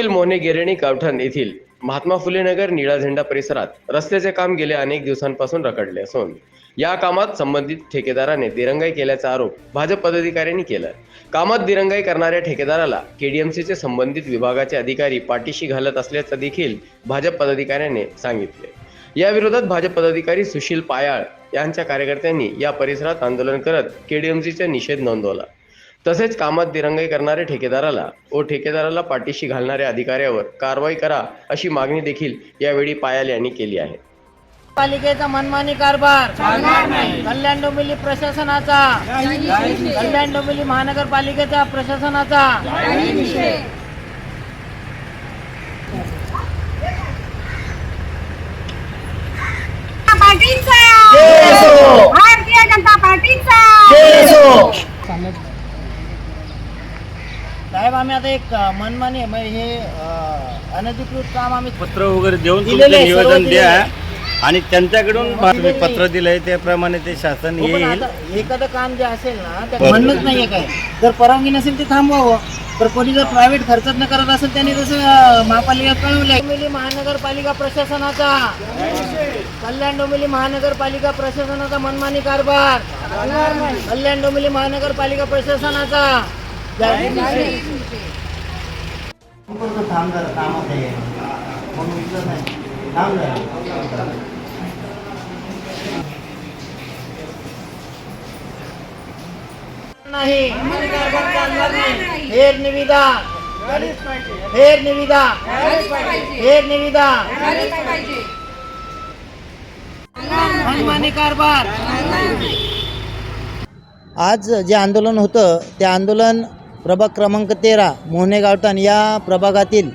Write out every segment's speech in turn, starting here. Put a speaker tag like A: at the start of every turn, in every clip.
A: जवळील मोहने गिरणी गावठण येथील महात्मा फुले नगर निळा झेंडा परिसरात रस्त्याचे काम गेल्या अनेक दिवसांपासून रखडले असून या कामात संबंधित ठेकेदाराने दिरंगाई केल्याचा आरोप भाजप पदाधिकाऱ्यांनी केला. कामात दिरंगाई करणाऱ्या ठेकेदाराला केडीएमसीचे संबंधित विभागाचे अधिकारी पाठीशी घालत असल्याचं देखील भाजप पदाधिकाऱ्याने सांगितले. या विरोधात भाजप पदाधिकारी सुशील पायाळ यांच्या कार्यकर्त्यांनी या परिसरात आंदोलन करत केडीएमसीचा निषेध नोंदवला. तसेच कामात दिरंगाई करणाऱ्या ठेकेदाराला व ठेकेदाराला पाठीशी घालणाऱ्या अधिकाऱ्यावर कारवाई करा अशी मागणी देखील यावेळी पायाल यांनी केली आहे.
B: पालिकेचा मनमानी कारभार. कल्याण डोंबिवली प्रशासनाचा. कल्याण डोंबिवली महानगरपालिकेच्या प्रशासनाचा. साहेब आम्ही आता एक मनमानी म्हणजे हे अनधिकृत काम आम्ही
C: पत्र वगैरे देऊन
B: दिलेलं आहे, सर्व
C: निवेदन
B: दिलेलं
C: द्या
B: आहे.
C: आणि त्यांच्याकडून तुम्ही
B: आहे.
C: पत्र दिलंय त्याप्रमाणे ते शासन
B: हो, पण
C: येईल.
B: आता एखादं काम जे असेल ना ते म्हणणंच नाहीये काय. जर परवानगी नसेल ते थांबवावं. तर कोणी जर प्रायव्हेट खर्चात न करत असेल त्यांनी जसं अं, महापालिका कळवलंय. डोंबिवली महानगरपालिका प्रशासनाचा. कल्याण डोंबिवली महानगरपालिका प्रशासनाचा मनमानी कारभार. कल्याण डोंबिवली महानगरपालिका प्रशासनाचा. थांब जरा कामात आहे. म्हणून विचारत नाही. थांब जरा नाही. फेर निविदा. फेर निविदा. फेर निविदा. कारभार. आज जे आंदोलन होतं ते आंदोलन प्रभाग क्रमांक तेरा मोहने गावठाण या प्रभागातील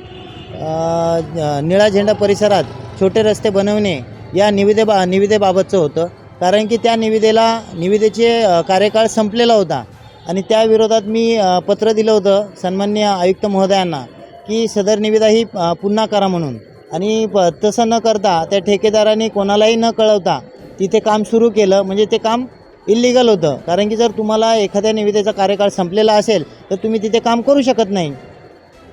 B: निळा झेंडा परिसरात छोटे रस्ते बनवणे या निविदे बा निविदेबाबतचं होतं. कारण की त्या निविदेला निविदेचे कार्यकाळ संपलेला होता. आणि त्या विरोधात मी पत्र दिलं होतं सन्मान्य आयुक्त महोदयांना की सदर निविदा ही पुन्हा करा म्हणून. आणि प तसं न करता त्या ठेकेदाराने कोणालाही न कळवता तिथे काम सुरू केलं. म्हणजे ते काम इल्लिगल होतं. कारण की जर तुम्हाला एखाद्या निविदेचा कार्यकाळ संपलेला असेल तर तुम्ही तिथे काम करू शकत नाही.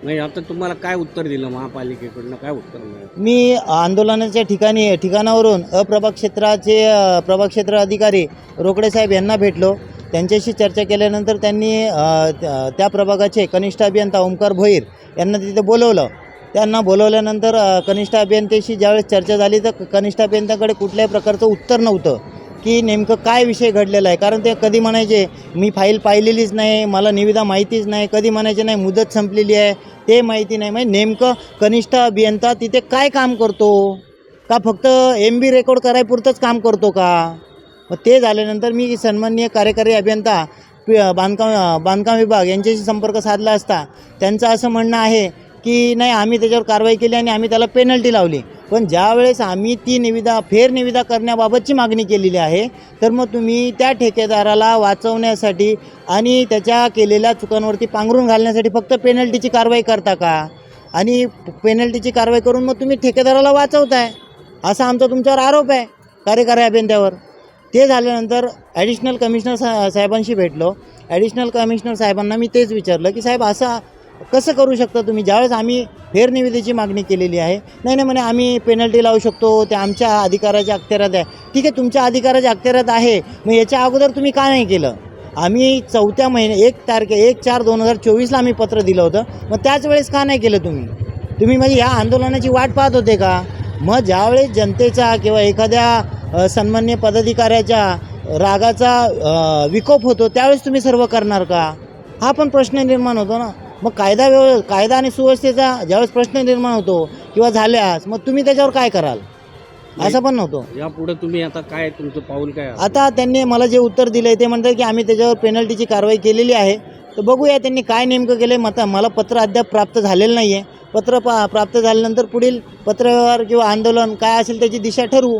D: नाही आता तुम्हाला काय उत्तर दिलं महापालिकेकडनं? काय उत्तर मिळालं?
B: मी आंदोलनाच्या ठिकाणी ठिकाणावरून अप्रभाग क्षेत्राचे प्रभाग क्षेत्र अधिकारी रोकडे साहेब यांना भेटलो. त्यांच्याशी चर्चा केल्यानंतर त्यांनी त्या- प्रभागाचे कनिष्ठ अभियंता ओंकार भोईर यांना तिथे बोलवलं. त्यांना बोलवल्यानंतर कनिष्ठ अभियंत्याशी ज्यावेळेस चर्चा झाली तर कनिष्ठ अभियंत्याकडे कुठल्याही प्रकारचं उत्तर नव्हतं. की नेमकं काय विषय घडलेला आहे? कारण ते कधी म्हणायचे मी फाईल पाहिलेलीच नाही मला निविदा माहितीच नाही. कधी म्हणायचे नाही मुदत संपलेली आहे. ते माहिती नाही. म्हणजे नेमकं कनिष्ठ अभियंता तिथे काय काम करतो? का फक्त एम बी रेकॉर्ड करायपुरतंच काम करतो का? मग ते झाल्यानंतर मी सन्माननीय कार्यकारी अभियंता बांधकाम बांधकाम विभाग यांच्याशी संपर्क साधला असता त्यांचं असं म्हणणं आहे की नाही आम्ही त्याच्यावर कारवाई केली आणि आम्ही त्याला पेनल्टी लावली. पण ज्यावेळेस आम्ही ती निविदा फेर निविदा करण्याबाबतची मागणी केलेली आहे तर मग तुम्ही त्या ठेकेदाराला वाचवण्यासाठी आणि त्याच्या केलेल्या चुकांवरती पांघरून घालण्यासाठी फक्त पेनल्टीची कारवाई करता का? आणि पेनल्टीची कारवाई करून मग तुम्ही ठेकेदाराला वाचवताय असा आमचा तुमच्यावर आरोप आहे कार्यकारी अभियंत्यावर. ते झाल्यानंतर ॲडिशनल कमिशनर सा साहेबांशी भेटलो. ॲडिशनल कमिशनर साहेबांना मी तेच विचारलं की साहेब असं कसं करू शकता तुम्ही? ज्यावेळेस आम्ही फेरनिविदेची मागणी केलेली आहे नाही नाही म्हणे आम्ही पेनल्टी लावू शकतो ते आमच्या अधिकाराच्या अखत्यारात आहे. ठीक आहे तुमच्या अधिकाराच्या अखत्यारात आहे मग याच्या अगोदर तुम्ही का नाही केलं? आम्ही चौथ्या महिने एक तारखे एक चार दोन हजार चोवीसला आम्ही पत्र दिलं होतं मग त्याच वेळेस का नाही केलं तुम्ही? तुम्ही म्हणजे या आंदोलनाची वाट पाहत होते का? मग ज्यावेळेस जनतेचा किंवा एखाद्या सन्मान्य पदाधिकाऱ्याच्या रागाचा विकोप होतो त्यावेळेस तुम्ही सर्व करणार का? हा पण प्रश्न निर्माण होतो ना. मग कायदा व्यव कायदा आणि सुव्यवस्थेचा ज्यावेळेस प्रश्न निर्माण होतो किंवा झाल्यास मग तुम्ही त्याच्यावर काय कराल? असं पण नव्हतं.
D: यापुढे तुम्ही आता काय तुमचं पाऊल काय?
B: आता त्यांनी मला जे उत्तर दिलं ते म्हणतात की आम्ही त्याच्यावर पेनल्टीची कारवाई केलेली आहे. तर बघूया त्यांनी काय नेमकं केलं मता मला पत्र अद्याप प्राप्त झालेलं नाही आहे पत्र पा प्राप्त झाल्यानंतर पुढील पत्रव्यवहार किंवा आंदोलन काय असेल त्याची दिशा ठरवू.